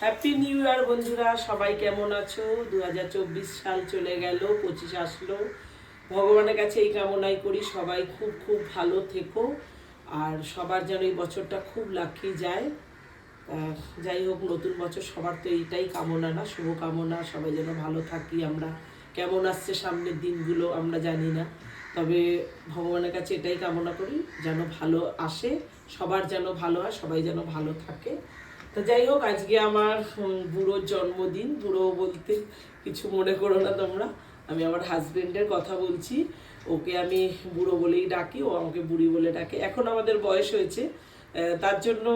Happy new year বন্ধুরা। সবাই কেমন আছো? দু হাজার চব্বিশ সাল চলে গেল, পঁচিশ আসলো। ভগবানের কাছে এই কামনাই করি, সবাই খুব খুব ভালো থেকো। আর সবার যেন এই বছরটা খুব লাকি যায়। যাই হোক, নতুন বছর সবার তো এইটাই কামনা না শুভ কামনা সবাই যেন ভালো থাকি আমরা। কেমন আসছে সামনের দিনগুলো আমরা জানি না। তবে ভগবানের কাছে এটাই কামনা করি, যেন ভালো আসে। সবার যেন ভালো হয়, সবাই যেন ভালো থাকে। তো যাই হোক, আজকে আমার বুড়োর জন্মদিন। বুড়ো বলতে কিছু মনে করো না তোমরা। আমি আমার হাজবেন্ডের কথা বলছি। ওকে আমি বুড়ো বলেই ডাকি, ও আমাকে বুড়ি বলে ডাকে। এখন আমাদের বয়স হয়েছে তার জন্য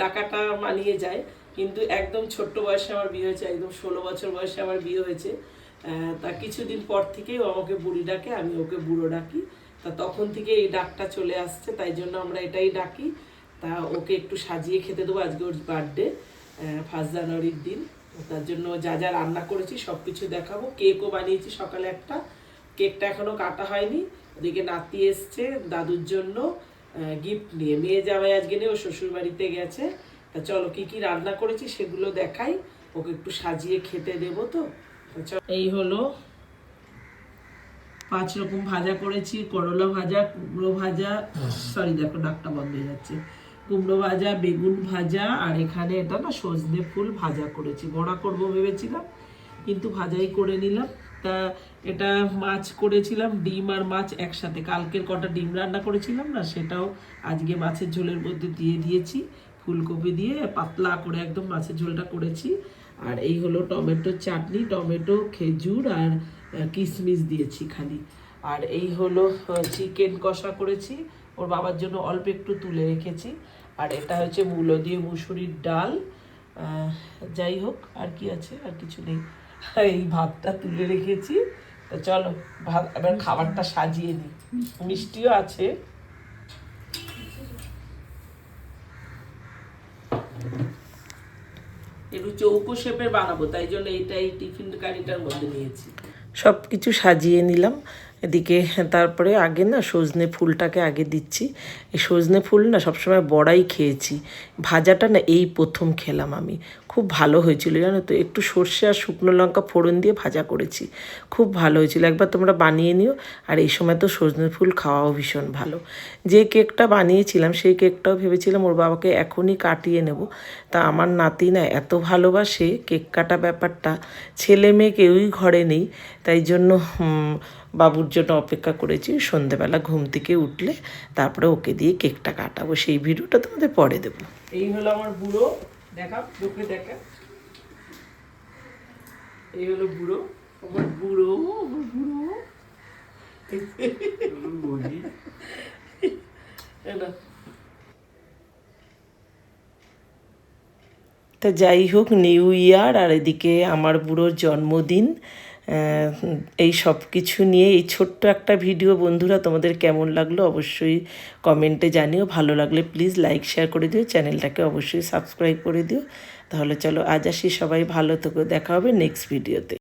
ডাকাটা মানিয়ে যায়। কিন্তু একদম ছোট্ট বয়সে আমার বিয়ে হয়েছে, একদম ষোলো বছর বয়সে আমার বিয়ে হয়েছে। তা কিছুদিন পর থেকেই ও আমাকে বুড়ি ডাকে, আমি ওকে বুড়ো ডাকি। তা তখন থেকে এই ডাকটা চলে আসছে, তাই জন্য আমরা এটাই ডাকি। তা ওকে একটু সাজিয়ে খেতে দেবো আজকে ওর বার্থডে ফার্স্ট জানুয়ারির দিন। তার জন্য যা যা রান্না করেছি সব কিছু দেখাবো কেকও বানিয়েছি সকালে একটা। কেকটা এখনও কাটা হয়নি। ওদিকে নাতি এসছে দাদুর জন্য গিফট নিয়ে। মেয়ে জামাই আজকে নিয়ে ও শ্বশুর বাড়িতে গেছে। তা চলো কি কি রান্না করেছি সেগুলো দেখাই। ওকে একটু সাজিয়ে খেতে দেবো তো। তা এই হলো পাঁচ রকম ভাজা করেছি করলা ভাজা কুমড়ো ভাজা। সরি দেখো ডাকটা বন্ধ হয়ে যাচ্ছে। কুমড়ো ভাজা, বেগুন ভাজা, আর এখানে এটা না সজনে ফুল ভাজা করেছি। বড়া করব ভেবেছিলাম, কিন্তু ভাজাই করে নিলাম। তা এটা মাছ করেছিলাম, ডিম আর মাছ একসাথে। কালকের কটা ডিম রান্না করেছিলাম না, সেটাও আজকে মাছের ঝোলের মধ্যে দিয়ে দিয়েছি। ফুলকপি দিয়ে পাতলা করে একদম মাছের ঝোলটা করেছি। আর এই হলো টমেটো চাটনি, টমেটো, খেজুর আর কিশমিশ দিয়েছি খালি। আর এই হলো চিকেন কষা করেছি। ওর বাবার জন্য অল্প একটু তুলে রেখেছি। আর এটা হচ্ছে মূলো দিয়ে মুসুরির ডাল। যাই হোক, আর কি আছে? আর কিছু নেই। এই ভাতটা তুলে রেখেছি। তো চলো, ভাত, এবার খাবারটা সাজিয়ে দিই। মিষ্টিও আছে। একটু চৌকো শেপের বানাবো, তাই জন্য এইটা এই টিফিন কারিটার মধ্যে নিয়েছি। সব কিছু সাজিয়ে নিলাম। এদিকে, তারপরে আগে না সজনে ফুলটাকে আগে দিচ্ছি। এই সজনে ফুল না সবসময় বড়াই খেয়েছি। ভাজাটা না এই প্রথম খেলাম আমি। খুব ভালো হয়েছিল, জানো তো? একটু সর্ষে আর শুকনো লঙ্কা ফোড়ন দিয়ে ভাজা করেছি। খুব ভালো হয়েছিল। একবার তোমরা বানিয়ে নিও। আর এই সময় তো সজনে ফুল খাওয়াও ভীষণ ভালো। যে কেকটা বানিয়েছিলাম, সেই কেকটাও ভেবেছিলাম ওর বাবাকে এখনই কাটিয়ে নেব। তা আমার নাতি না এত ভালোবাসে কেক কাটা ব্যাপারটা। ছেলে মেয়ে কেউই ঘরে নেই। তাই জন্য বাবুর জন্য অপেক্ষা করেছি। সন্ধেবেলা ঘুম থেকে উঠলে তারপরে ওকে দিয়ে কেকটা কাটাবো। সেই ভিডিওটা তোমাদের পরে দেবো। এই হলো আমার বুড়ো। দেখা চোখে দেখা। এই হলো বুড়ো আমার বুড়ো। আমার বুড়ো। তা যাই হোক নিউ ইয়ার আর এদিকে আমার বুড়োর জন্মদিন। এই সব কিছু নিয়ে, এই ছোট্ট একটা ভিডিও, বন্ধুরা তোমাদের কেমন লাগল অবশ্যই কমেন্টে জানিও। ভালো লাগলে প্লিজ লাইক শেয়ার করে দিও। চ্যানেলটাকে অবশ্যই সাবস্ক্রাইব করে দিও। তাহলে চলো আজ আসি সবাই। ভালো থেকো। দেখা হবে নেক্সট ভিডিওতে